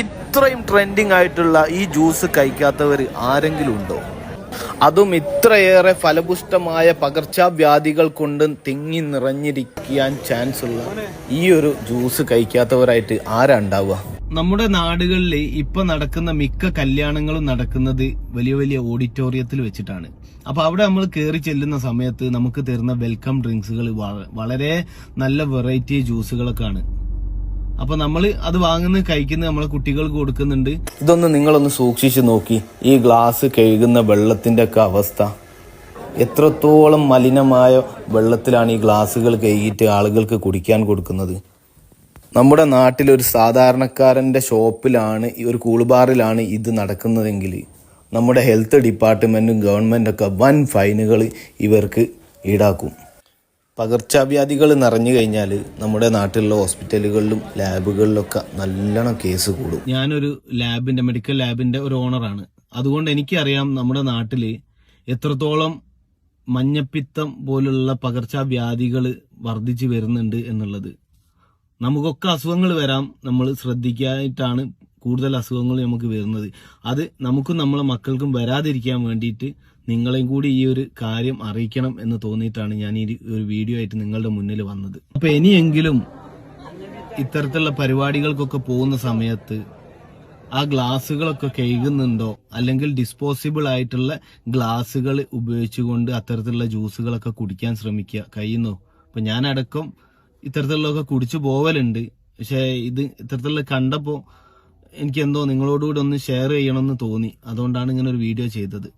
ഇത്രയും ട്രെൻഡിങ് ആയിട്ടുള്ള ഈ ജ്യൂസ് കഴിക്കാത്തവർ ആരെങ്കിലും ഉണ്ടോ? അതും ഇത്രയേറെ ഫലപുഷ്ടമായ പകർച്ചവ്യാധികൾ കൊണ്ട് തിങ്ങി നിറഞ്ഞിരിക്കാൻ ചാൻസ് ഉള്ള ഈ ഒരു ജ്യൂസ് കഴിക്കാത്തവരായിട്ട് ആരാ ഉണ്ടാവുക? നമ്മുടെ നാടുകളിൽ ഇപ്പൊ നടക്കുന്ന മിക്ക കല്യാണങ്ങളും നടക്കുന്നത് വലിയ വലിയ ഓഡിറ്റോറിയത്തിൽ വെച്ചിട്ടാണ്. അപ്പൊ അവിടെ നമ്മൾ കയറി ചെല്ലുന്ന സമയത്ത് നമുക്ക് തരുന്ന വെൽക്കം ഡ്രിങ്ക്സുകൾ വളരെ നല്ല വെറൈറ്റി ജ്യൂസുകളൊക്കെ ആണ് അപ്പൊ നമ്മൾ അത് വാങ്ങുന്ന കഴിക്കുന്ന നമ്മളെ കുട്ടികൾക്ക് കൊടുക്കുന്നുണ്ട്. ഇതൊന്ന് നിങ്ങളൊന്ന് സൂക്ഷിച്ചു നോക്കി. ഈ ഗ്ലാസ് കഴുകുന്ന വെള്ളത്തിന്റെ ഒക്കെ അവസ്ഥ. എത്രത്തോളം മലിനമായ വെള്ളത്തിലാണ് ഈ ഗ്ലാസ്സുകൾ കഴുകിയിട്ട് ആളുകൾക്ക് കുടിക്കാൻ കൊടുക്കുന്നത്. നമ്മുടെ നാട്ടിൽ ഒരു സാധാരണക്കാരന്റെ ഷോപ്പിലാണ് ഈ ഒരു കൂളുബാറിലാണ് ഇത് നടക്കുന്നതെങ്കിൽ നമ്മുടെ ഹെൽത്ത് ഡിപ്പാർട്ട്മെന്റും ഗവൺമെന്റൊക്കെ വൻ ഫൈനുകൾ ഇവർക്ക് ഈടാക്കും. പകർച്ചവ്യാധികൾ നിറഞ്ഞു കഴിഞ്ഞാൽ നമ്മുടെ നാട്ടിലുള്ള ഹോസ്പിറ്റലുകളിലും ലാബുകളിലൊക്കെ നല്ലോണം കേസ് കൂടും. ഞാനൊരു ലാബിന്റെ മെഡിക്കൽ ലാബിന്റെ ഒരു ഓണറാണ്. അതുകൊണ്ട് എനിക്കറിയാം നമ്മുടെ നാട്ടിൽ എത്രത്തോളം മഞ്ഞപ്പിത്തം പോലുള്ള പകർച്ചവ്യാധികൾ വർദ്ധിച്ചു വരുന്നുണ്ട് എന്നുള്ളത്. നമുക്കൊക്കെ അസുഖങ്ങൾ വരാം നമ്മൾ ശ്രദ്ധിക്കാനായിട്ടാണ് കൂടുതൽ അസുഖങ്ങൾ നമുക്ക് വരുന്നത്. അത് നമുക്കും നമ്മളെ മക്കൾക്കും വരാതിരിക്കാൻ വേണ്ടിയിട്ട് നിങ്ങളെയും കൂടി ഈ ഒരു കാര്യം അറിയിക്കണം എന്ന് തോന്നിയിട്ടാണ് ഞാൻ ഈ ഒരു വീഡിയോ ആയിട്ട് നിങ്ങളുടെ മുന്നിൽ വന്നത്. അപ്പൊ ഇനിയെങ്കിലും ഇത്തരത്തിലുള്ള പരിപാടികൾക്കൊക്കെ പോകുന്ന സമയത്ത് ആ ഗ്ലാസ്സുകളൊക്കെ കഴുകുന്നുണ്ടോ? അല്ലെങ്കിൽ ഡിസ്പോസിബിൾ ആയിട്ടുള്ള ഗ്ലാസ്സുകൾ ഉപയോഗിച്ചുകൊണ്ട് അത്തരത്തിലുള്ള ജ്യൂസുകളൊക്കെ കുടിക്കാൻ ശ്രമിക്കുക. കഴിയുന്നു? അപ്പൊ ഞാനടക്കം ഇത്തരത്തിലുള്ളതൊക്കെ കുടിച്ചു പോവലുണ്ട്. പക്ഷേ ഇത് ഇത്തരത്തിലുള്ള കണ്ടപ്പോ എനിക്ക് എന്തോ നിങ്ങളോടുകൂടി ഒന്ന് ഷെയർ ചെയ്യണമെന്ന് തോന്നി. അതുകൊണ്ടാണ് ഇങ്ങനെ ഒരു വീഡിയോ ചെയ്തത്.